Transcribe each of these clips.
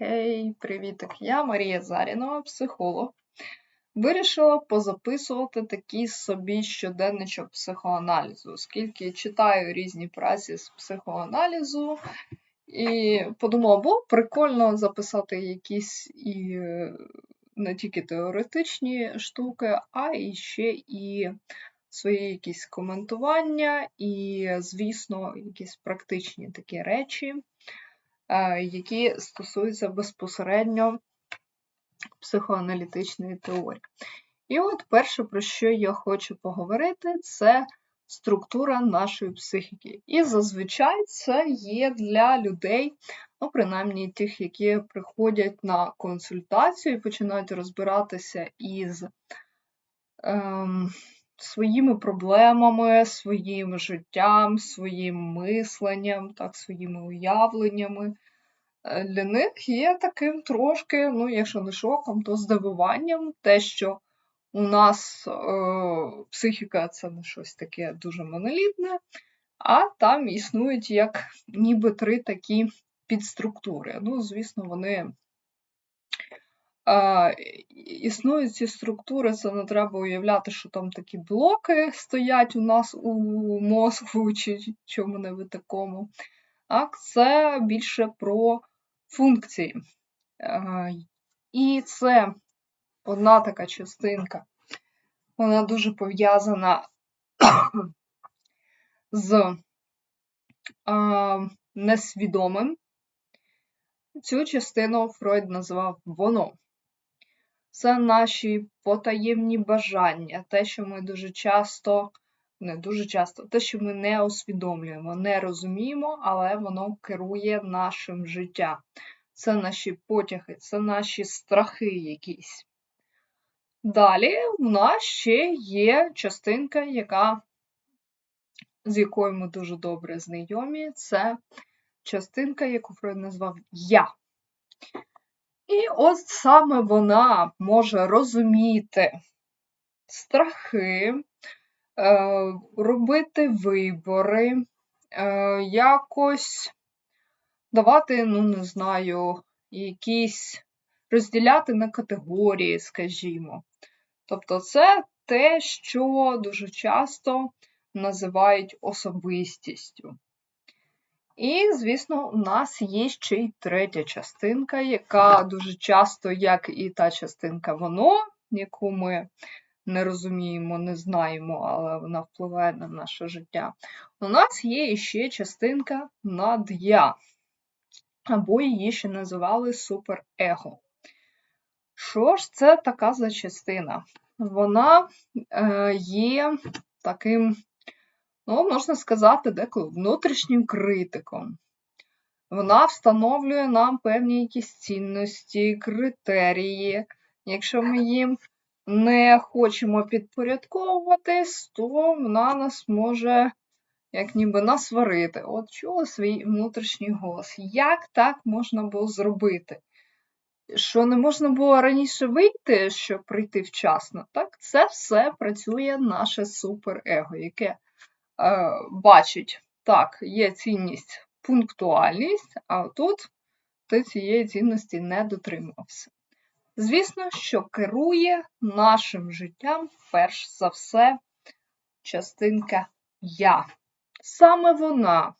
Хей, привітик! Я Марія Зарінова, психолог. Вирішила позаписувати такий собі щоденничок психоаналізу, оскільки читаю різні праці з психоаналізу, і подумала, було прикольно записати якісь і е, не тільки теоретичні штуки, а і ще і свої якісь коментування, і, звісно, якісь практичні такі речі. Е, які стосуються безпосередньо психоаналітичної теорії. І от перше, про що я хочу поговорити, це структура нашої психіки. І зазвичай це є для людей, ну, принаймні тих, які приходять на консультацію і починають розбиратися із ем, своїми проблемами, своїм життям, своїм мисленням, так, своїми уявленнями. Е, для них є таким трошки, ну, якщо не шоком, то здивуванням те, що у нас е, психіка це не щось таке дуже монолітне, а там існують як ніби три такі підструктури. Ну, звісно, вони існують ці структури, це не треба уявляти, що там такі блоки стоять у нас у мозку чи чому-небудь такому. Так, це більше про функції. І це одна така частинка, вона дуже пов'язана з несвідомим. Цю частину Фройд називав воно. Це наші потаємні бажання, те, що ми дуже часто, не дуже часто, те, що ми не усвідомлюємо, не розуміємо, але воно керує нашим життям. Це наші потяги, це наші страхи якісь. Далі у нас ще є частинка, яка, з якою ми дуже добре знайомі, це частинка, яку Фройд назвав Я. І от саме вона може розуміти страхи, е, робити вибори, е, якось давати, ну, не знаю, якісь розділяти на категорії, скажімо. Тобто, це те, що дуже часто називають особистістю. І, звісно, у нас є ще й третя частинка, яка дуже часто, як і та частинка воно, яку ми не розуміємо, не знаємо, але вона впливає на наше життя. У нас є ще частинка над я, або її ще називали суперего. Що ж це така за частина? Вона е, є таким ну, можна сказати, деколи внутрішнім критиком. Вона встановлює нам певні якісь цінності, критерії. Якщо ми їм не хочемо підпорядковуватись, то вона нас може, як ніби насварити. От чула свій внутрішній голос. Як так можна було зробити? Що не можна було раніше вийти, щоб прийти вчасно, так? Це все працює наше суперего, яке бачить, так, є цінність пунктуальність, а тут ти цієї цінності не дотримався. Звісно, що керує нашим життям, перш за все, частинка я. Саме вона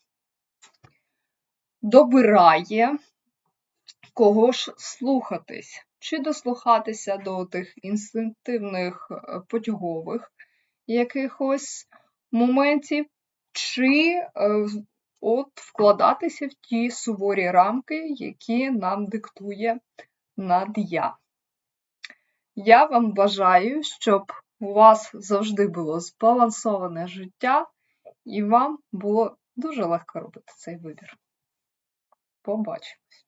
добирає кого ж слухатись, чи дослухатися до тих інстинктивних е, потягових якихось моментів, чи е, от вкладатися в ті суворі рамки, які нам диктує над'я. Я вам бажаю, щоб у вас завжди було збалансоване життя, і вам було дуже легко робити цей вибір. Побачимось!